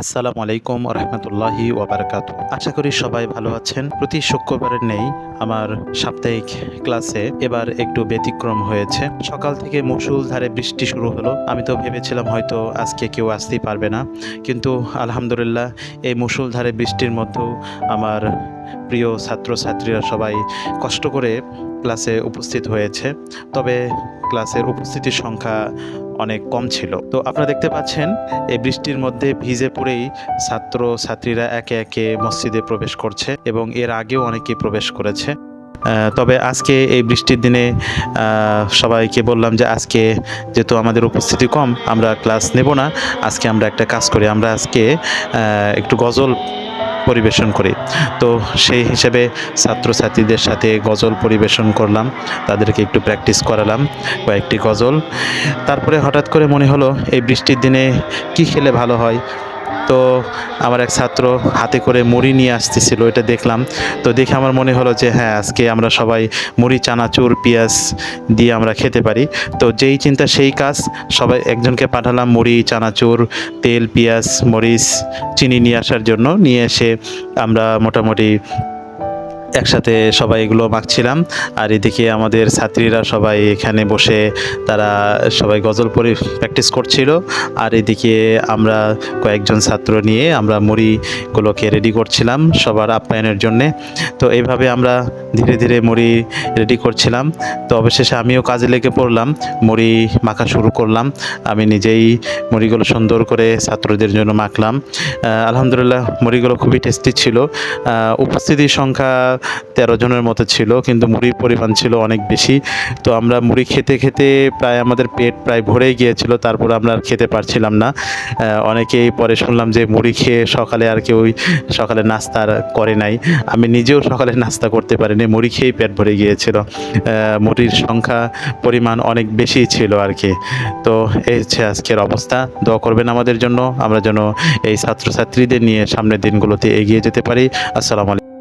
আসসালামু আলাইকুম রহমতুল্লাহি ওবরাকাত আশা করি সবাই ভালো আছেন। প্রতি শুক্রবারের নেই আমার সাপ্তাহিক ক্লাসে এবার একটু ব্যতিক্রম হয়েছে। সকাল থেকে মুসুল ধারে বৃষ্টি শুরু হলো। আমি তো ভেবেছিলাম হয়তো আজকে কেউ আসতেই পারবে না। কিন্তু আলহামদুলিল্লাহ এই মুসুল ধারে বৃষ্টির মধ্যেও আমার প্রিয় ছাত্রছাত্রীরা সবাই কষ্ট করে ক্লাসে উপস্থিত হয়েছে। তবে ক্লাসের উপস্থিতির সংখ্যা অনেক কম ছিল। তো আপনারা দেখতে পাচ্ছেন, এই বৃষ্টির মধ্যে ভিজে পড়েই ছাত্র ছাত্রীরা একে একে মসজিদে প্রবেশ করছে এবং এর আগেও অনেকেই প্রবেশ করেছে। তবে আজকে এই বৃষ্টির দিনে সবাইকে বললাম যে আজকে যেহেতু আমাদের উপস্থিতি কম, আমরা ক্লাস নেব না। আজকে আমরা একটা কাজ করি, আমরা আজকে একটু গজল পরিবেশন করি। তো সেই হিসেবে ছাত্রছাত্রীদের সাথে গজল পরিবেশন করলাম, তাদেরকে একটু প্র্যাকটিস করালাম, কয়েকটি গজল। তারপরে হঠাৎ করে মনে হলো, এই বৃষ্টির দিনে কি খেলে ভালো হয়? তো আমার এক ছাত্র হাতে করে মুড়ি নিয়ে আসতেছিল এটা দেখলাম। তো দেখে আমার মনে হলো যে হ্যাঁ আজকে আমরা সবাই মুড়ি চানাচুর পেঁয়াজ দিয়ে আমরা খেতে পারি। তো যেই চিন্তা, সেই কাজ, সবাই একজনকে পাঠালাম মুড়ি চানাচুর তেল, পেঁয়াজ, মরিচ, চিনি নিয়ে আসার জন্য। নিয়ে এসে আমরা মোটামুটি একসাথে সবাই এগুলো মাখছিলাম। আর এদিকে আমাদের ছাত্রীরা সবাই এখানে বসে তারা সবাই গজল পরি প্র্যাকটিস করছিল। আর এদিকে আমরা কয়েকজন ছাত্র নিয়ে আমরা মুড়িগুলোকে রেডি করছিলাম সবার আপ্যায়নের জন্যে। তো এইভাবে আমরা ধীরে ধীরে মুড়ি রেডি করছিলাম। তো অবশেষে আমিও কাজে লেগে পড়লাম, মুড়ি মাখা শুরু করলাম। আমি নিজেই মুড়িগুলো সুন্দর করে ছাত্রদের জন্য মাখলাম। আলহামদুলিল্লাহ মুড়িগুলো খুবই টেস্টি ছিল। উপস্থিতির সংখ্যা তেরো জনের মতো ছিল, কিন্তু মুড়ির পরিমাণ ছিল অনেক বেশি। তো আমরা মুড়ি খেতে খেতে প্রায় আমাদের পেট প্রায় ভরেই গিয়েছিল, তারপর আমরা আর খেতে পারছিলাম না। অনেকেই পরে শুনলাম যে মুড়ি খেয়ে সকালে আর কেউই সকালে নাস্তা করে নাই। আমি নিজেও সকালে নাস্তা করতে পারিনি, মুড়ি খেয়েই পেট ভরে গিয়েছিল। মুড়ির সংখ্যা, পরিমাণ অনেক বেশি ছিল আর কি। তো এই হচ্ছে আজকের অবস্থা। দোয়া করবেন আমাদের জন্য, আমরা যেন এই ছাত্রছাত্রীদের নিয়ে সামনের দিনগুলোতে এগিয়ে যেতে পারি। আসসালামু আলাইকুম।